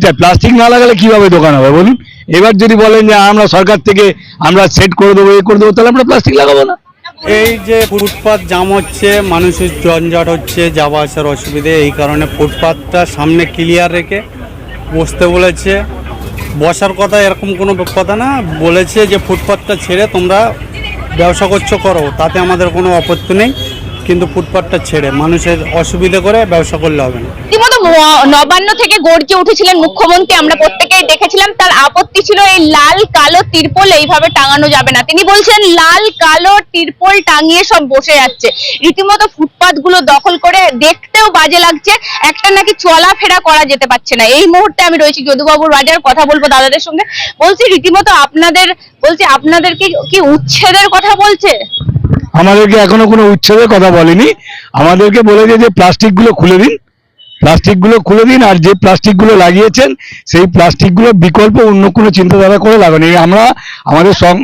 এটা প্লাস্টিক না লাগালে কীভাবে দোকান হবে বলুন? এবার যদি বলেন যে আমরা সরকার থেকে আমরা সেট করে দেবো, এ করে দেবো, তাহলে আমরা প্লাস্টিক লাগাবো না। এই যে ফুটপাত জাম হচ্ছে, মানুষের জঞ্জাট হচ্ছে, যাওয়া আসার অসুবিধে, এই কারণে ফুটপাতটা সামনে ক্লিয়ার রেখে বসতে বলেছে। বসার কথা এরকম কোনো কথা না, বলেছে যে, ফুটপাতটা ছেড়ে তোমরা ব্যবসা করছ, করো, তাতে আমাদের কোনো আপত্তি নেই। কিন্তু ফুটপাতটা ছেড়ে মানুষের অসুবিধে করে ব্যবসা করলে হবে না। নবান্ন থেকে গর্জে উঠেছিলেন মুখ্যমন্ত্রী, আমরা প্রত্যেকেই দেখেছিলাম, তার আপত্তি ছিল এই লাল, কালো তিরপল এইভাবে টাঙানো যাবে না। তিনি বলছেন, লাল, কালো তিরপল টাঙিয়ে সব বসে যাচ্ছে। রীতিমতো ফুটপাতগুলো দখল করে দেখতেও বাজে লাগছে, একটা নাকি চলাফেরা করা যেতে পারছে না। এই মুহূর্তে আমি রয়েছি যদুবাবুর বাজার, কথা বলব দাদাদের সঙ্গে। বলছি, রীতিমতো আপনাদের, বলছি, আপনাদের কি উচ্ছেদের কথা বলছে? আমাদেরকে এখনও কোনো উচ্ছেদের কথা বলেনি। আমাদেরকে বলেছে যে প্লাস্টিকগুলো খুলে দিন। প্লাস্টিকগুলো খুলে দিন, আর যে প্লাস্টিকগুলো লাগিয়েছেন, সেই প্লাস্টিকগুলো বিকল্প অন্য কোনো চিন্তাধারা করে লাগানো আমরা আমাদের সং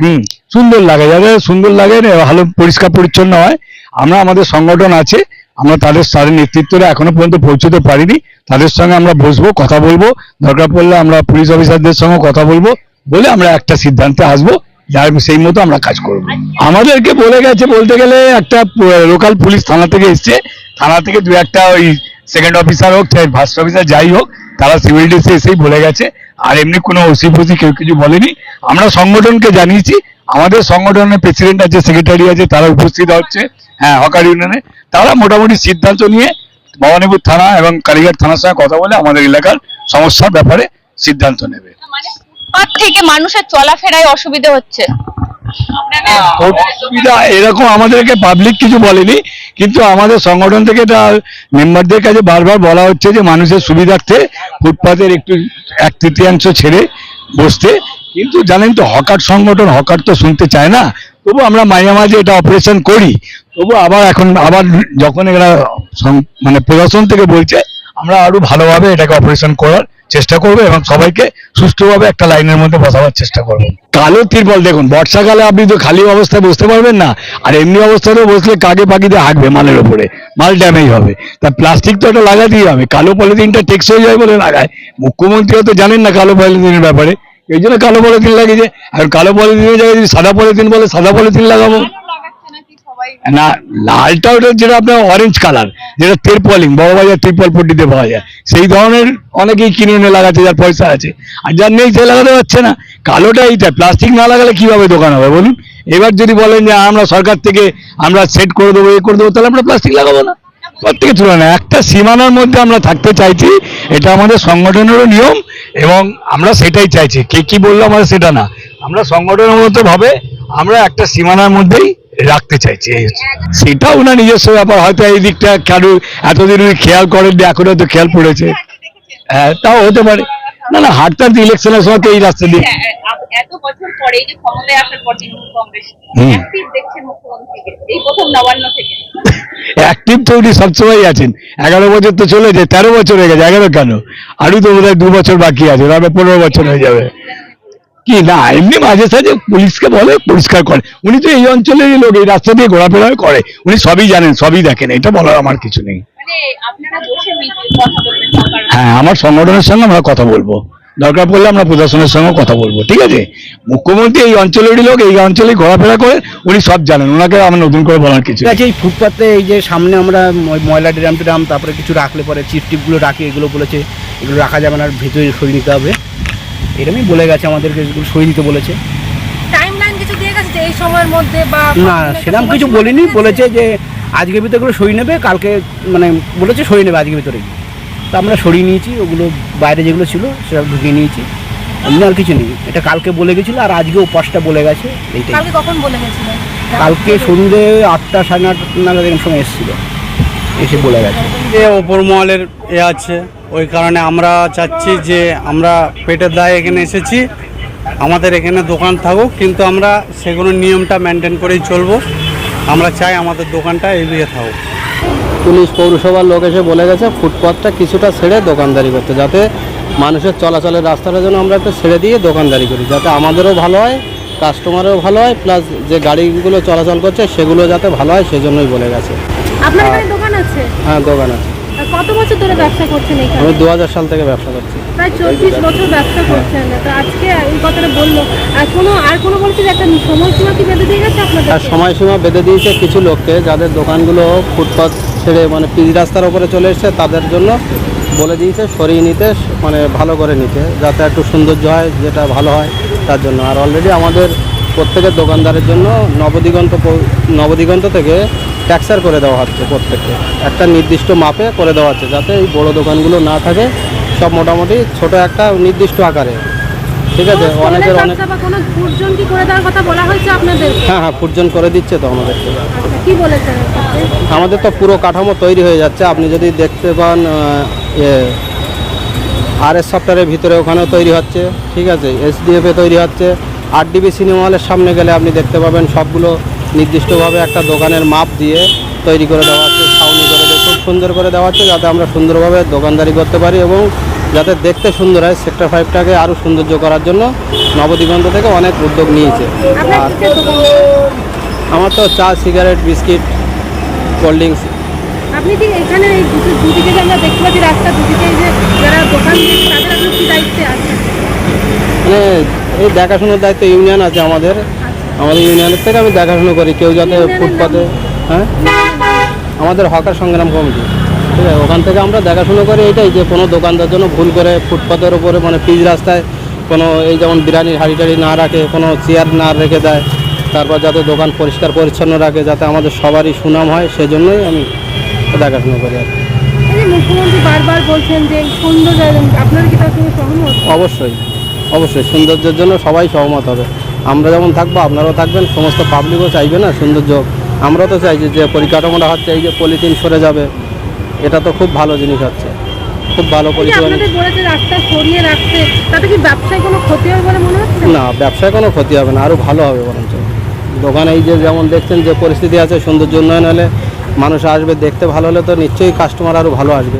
হুম, সুন্দর লাগে। যাদের সুন্দর লাগে ভালো পরিষ্কার পরিচ্ছন্ন হয়। আমরা আমাদের সংগঠন আছে, আমরা তাদের তাদের নেতৃত্বটা এখনও পর্যন্ত পৌঁছতে পারিনি। তাদের সঙ্গে আমরা বসবো, কথা বলব। দরকার পড়লে আমরা পুলিশ অফিসারদের সঙ্গে কথা বলব, বলে আমরা একটা সিদ্ধান্তে আসব। যার সেই মতো আমরা কাজ করব। আমাদেরকে বলে গেছে, বলতে গেলে একটা লোকাল পুলিশ থানা থেকে এসছে। থানা থেকে দু একটা ওই সেকেন্ড অফিসার হোক, চাই ফার্স্ট অফিসার যাই হোক, তারা সিভিল ডিসে এসেই বলে গেছে। আর এমনি কোনো ওসি ফসি কেউ কিছু বলেনি। আমরা সংগঠনকে জানিয়েছি। আমাদের সংগঠনের প্রেসিডেন্ট আছে সেক্রেটারি আছে, তারা উপস্থিত হচ্ছে। হ্যাঁ হকার ইউনিয়নে তারা মোটামুটি সিদ্ধান্ত নিয়ে ভবানীপুর থানা এবং কালীঘাট থানার সঙ্গে কথা বলে আমাদের এলাকার সমস্যার ব্যাপারে সিদ্ধান্ত নেবে। মানে ফুটপাত থেকে মানুষের চলাফেরায় অসুবিধা হচ্ছে। এরকম আমাদেরকে পাবলিক কিছু বলেনি, কিন্তু আমাদের সংগঠন থেকে মেম্বারদের কাছে বারবার বলা হচ্ছে যে মানুষের সুবিধার্থে ফুটপাতের একটু এক তৃতীয়াংশ ছেড়ে বসতে। কিন্তু জানেন তো, হকার সংগঠন হকার তো শুনতে চায় না, তবু আমরা মাঝে মাঝে এটা অপারেশন করি। তবু আবার এখন, আবার যখন এরা মানে প্রশাসন থেকে বলছে, আমরা আরও ভালোভাবে এটাকে অপারেশন করার চেষ্টা করব এবং সবাইকে সুষ্ঠুভাবে একটা লাইনের মধ্যে বসাবার চেষ্টা করব। কালো তিরপল দেখুন, বর্ষাকালে আপনি তো খালি অবস্থায় বসতে পারবেন না, আর এমনি অবস্থাতেও বসলে কাকে পাখিতে হাঁকবে মালের ওপরে? মাল ড্যামেজ হবে। তা প্লাস্টিক তো একটা লাগাতেই হবে, কালো পলিথিনটা টেকসই যায় বলে লাগায়। মুখ্যমন্ত্রীও তো জানেন না কালো পলিথিনের ব্যাপারে। এই জন্য কালো পলিথিন লাগিয়েছে আর কালো পলিথিনের জায়গায় যদি সাদা পলিথিন বলে, সাদা পলিথিন লাগাবো। না লালটা ওটা যেটা আপনার অরেঞ্জ কালার যেটা তিরপলিং বড় বাজার তিরপল পট্টিতে পাওয়া যায়। সেই ধরনের অনেকেই কিনে এনে লাগাচ্ছে যার পয়সা আছে। আর যার নেই সে লাগাতে পারছে না। কালোটা এইটা প্লাস্টিক না লাগালে কীভাবে দোকান হবে বলুন? এবার যদি বলেন যে আমরা সরকার থেকে আমরা সেট করে দেবো এ করে দেবো তাহলে আমরা প্লাস্টিক লাগাবো না। প্রত্যেকে তুলনা একটা সীমানার মধ্যে আমরা থাকতে চাইছি এটা আমাদের সংগঠনেরও নিয়ম এবং আমরা সেটাই চাইছি। কে কি বলল আমাদের সেটা না। আমরা সংগঠনের মতো ভাবে আমরা একটা সীমানার মধ্যেই রাখতে চাইছি সেটা ওনার নিজস্ব ব্যাপার হয়তো এই দিকটা কারও এতদিন উনি খেয়াল করেননি এখন হয়তো খেয়াল পড়েছে। হ্যাঁ তাও হতে পারে। না না হাটটার ইলেকশনের সময় তো এই রাস্তা দিয়ে এত বছর পরে যে ক্ষমতায় আসার পর তৃণমূল কংগ্রেস হুম। দেখছেন মুখ্যমন্ত্রীকে এই প্রথম নবান্ন থেকে। অ্যাক্টিভ তো উনি সবসময় আছেন। এগারো বছর তো চলে যায় তেরো বছর হয়ে গেছে এগারো কেন? আরও তো বোধ দু বছর বাকি আছে তারপরে পনেরো বছর হয়ে যাবে। কি না এমনি মাঝে সাঝে পুলিশকে বলে পরিষ্কার করে। উনি তো এই অঞ্চলেরই লোক এই রাস্তা দিয়ে ঘোরাফেরা করে। উনি সবই জানেন সবই দেখেন এটা বলার আমার কিছু নেই। মানে আপনারা বসে মিটিং কথা বলবেন সরকার হ্যাঁ আমার সংগঠনের সঙ্গে আমরা কথা বলব। দরকার পড়লে আমরা প্রশাসনের সঙ্গে কথা বলব ঠিক আছে? মুখ্যমন্ত্রী এই অঞ্চলেরই লোক এই অঞ্চলেই ঘোরাফেরা করে উনি সব জানেন ওনাকে আমার নতুন করে বলার কিছু আছে এই ফুটপাতে এই যে সামনে আমরা ময়লা ড্রাম ট্রাম তারপরে কিছু রাখলে পরে চিপ টিপগুলো রাখি এগুলো বলেছে এগুলো রাখা যাবে না ভিতরে সই নিতে হবে। এরকমই বলে গেছে আমাদেরকে সই নিতে বলেছে। টাইমলাইন কিছু দিয়ে গেছে যে এই সময়ের মধ্যে বা না সেরকম কিছু বলিনি বলেছে যে আজকের ভিতরে করে সই নেবে কালকে মানে বলেছে সই নেবে আজকের ভিতরেই তো আমরা সরিয়ে নিয়েছি ওগুলো বাইরে যেগুলো ছিল সেটা ঢুকিয়ে নিয়েছি। এমনি আর কিছু নেই এটা কালকে বলে গেছিল আর আজকেও পাঁচটা বলে গেছে এইটাই। কালকে কখন বলে গেছিল? কালকে সন্ধ্যে আটটা সাড়ে আটটা নাগাদ এরকম সময় এসেছিল। এসে বলে গেছে। যে ওপর মহলের এ আছে ওই কারণে আমরা চাচ্ছি যে আমরা পেটের দায়ে এখানে এসেছি আমাদের এখানে দোকান থাকুক কিন্তু আমরা সেগুলো নিয়মটা মেনটেন করেই চলবো। আমরা চাই আমাদের দোকানটা এগিয়ে থাকুক। পুলিশ পৌরসভার লোক এসে বলে গেছে ফুটপাথটা কিছুটা ছেড়ে দোকানদারি করতে যাতে মানুষের চলাচলের রাস্তাটা যেন আমরা একটু ছেড়ে দিয়ে দোকানদারি করি যাতে আমাদেরও ভালো হয় কাস্টমারও ভালো হয় প্লাস যে গাড়িগুলো চলাচল করছে সেগুলো যাতে ভালো হয় সেজন্যই বলে গেছে। আছে? হ্যাঁ দোকান আছে। কত বছর ধরে ব্যবসা করছেন আমি এখানে? দু হাজার সাল থেকে ব্যবসা করছি। প্রায় চব্বিশ বছর ব্যবসা করছেন। তো আজকে এই কথাটা বলল। আর কোনো আর কোনো বলছে যে একটা সময়সীমা কি বেঁধে দিয়ে গেছে আপনাদের আর সময়সীমা বেঁধে দিয়েছে কিছু লোককে যাদের দোকানগুলো ফুটপাত ছেড়ে মানে পিচ রাস্তার উপরে চলে এসছে তাদের জন্য বলে দিয়েছে সরিয়ে নিতে মানে ভালো করে নিতে যাতে একটু সৌন্দর্য হয় যেটা ভালো হয় তার জন্য। আর অলরেডি আমাদের প্রত্যেকের দোকানদারের জন্য নবদিগন্ত নবদিগন্ত থেকে ট্যাক্সার করে দেওয়া হচ্ছে প্রত্যেককে। একটা নির্দিষ্ট মাপে করে দেওয়া হচ্ছে যাতে এই বড় দোকানগুলো না থাকে সব মোটামুটি ছোট একটা নির্দিষ্ট আকারে। ঠিক আছে? অনেকের অনেক হ্যাঁ হ্যাঁ ফুটজন করে দিচ্ছে তো আমাদেরকে। আচ্ছা? আমাদের তো পুরো কাঠামো তৈরি হয়ে যাচ্ছে। আপনি যদি দেখতে পান আর এস সফটওয়্যারের ভিতরে ওখানেও তৈরি হচ্ছে। ঠিক আছে? এসডিএফে তৈরি হচ্ছে। আর ডিবি সিনেমা হলের সামনে গেলে আপনি দেখতে পাবেন সবগুলো নির্দিষ্টভাবে একটা দোকানের মাপ দিয়ে তৈরি করে দেওয়া হচ্ছে ছাউনি করে দিয়ে খুব সুন্দর করে দেওয়া হচ্ছে যাতে আমরা সুন্দরভাবে দোকানদারি করতে পারি এবং যাতে দেখতে সুন্দর হয়। সেক্টর ফাইভটাকে আরও সৌন্দর্য করার জন্য নবদিগন্ত থেকে অনেক উদ্যোগ নিয়েছে। আর আমার তো চা সিগারেট বিস্কিট কোল্ড ড্রিঙ্কস। আপনি কি এখানে এই দুদিকে যে আমরা দেখতে পাচ্ছি রাস্তা দুদিকে যে যারা দোকান তাদের আপনি কি দায়িত্বে আছেন? মানে এই দেখাশোনার দায়িত্ব ইউনিয়ন আছে আমাদের। আমাদের ইউনিয়নের থেকে আমি দেখাশোনা করি কেউ যাতে ফুটপাতে হ্যাঁ? আমাদের হকার সংগ্রাম কমিটি ঠিক আছে? ওখান থেকে আমরা দেখাশোনা করি এটাই যে কোনো দোকানদার জন্য ভুল করে ফুটপাতের ওপরে মানে পিচ রাস্তায় কোনো এই যেমন বিরিয়ানির হাঁড়ি টাড়ি না রাখে কোনো চেয়ার না রেখে দেয় তারপর যাতে দোকান পরিষ্কার পরিচ্ছন্ন রাখে যাতে আমাদের সবারই সুনাম হয় সেজন্যই আমি দেখাশোনা করি আর কি। মুখ্যমন্ত্রী বারবার বলছেন যে এই আপনার কি তার সঙ্গে সহমত? অবশ্যই অবশ্যই সৌন্দর্যের জন্য সবাই সহমত হবে। আমরা যেমন থাকব আপনারাও থাকবেন সমস্ত পাবলিকও চাইবে না সৌন্দর্য। আমরাও তো চাইছি যে পরিকাঠামোটা হচ্ছে এই যে পলিথিন সরে যাবে। এটা তো খুব ভালো জিনিস হচ্ছে। খুব ভালো পরিষেবা রাস্তা সরিয়ে রাখতে তাতে কি ব্যবসায় কোনো ক্ষতি হবে বলে মনে হচ্ছে? না ব্যবসায় কোনো ক্ষতি হবে না আরও ভালো হবে বরঞ্চ। দোকানে এই যে যেমন দেখছেন যে পরিস্থিতি আছে সৌন্দর্য উন্নয়ন হলে মানুষ আসবে দেখতে ভালো হলে তো নিশ্চয়ই কাস্টমার আরও ভালো আসবে।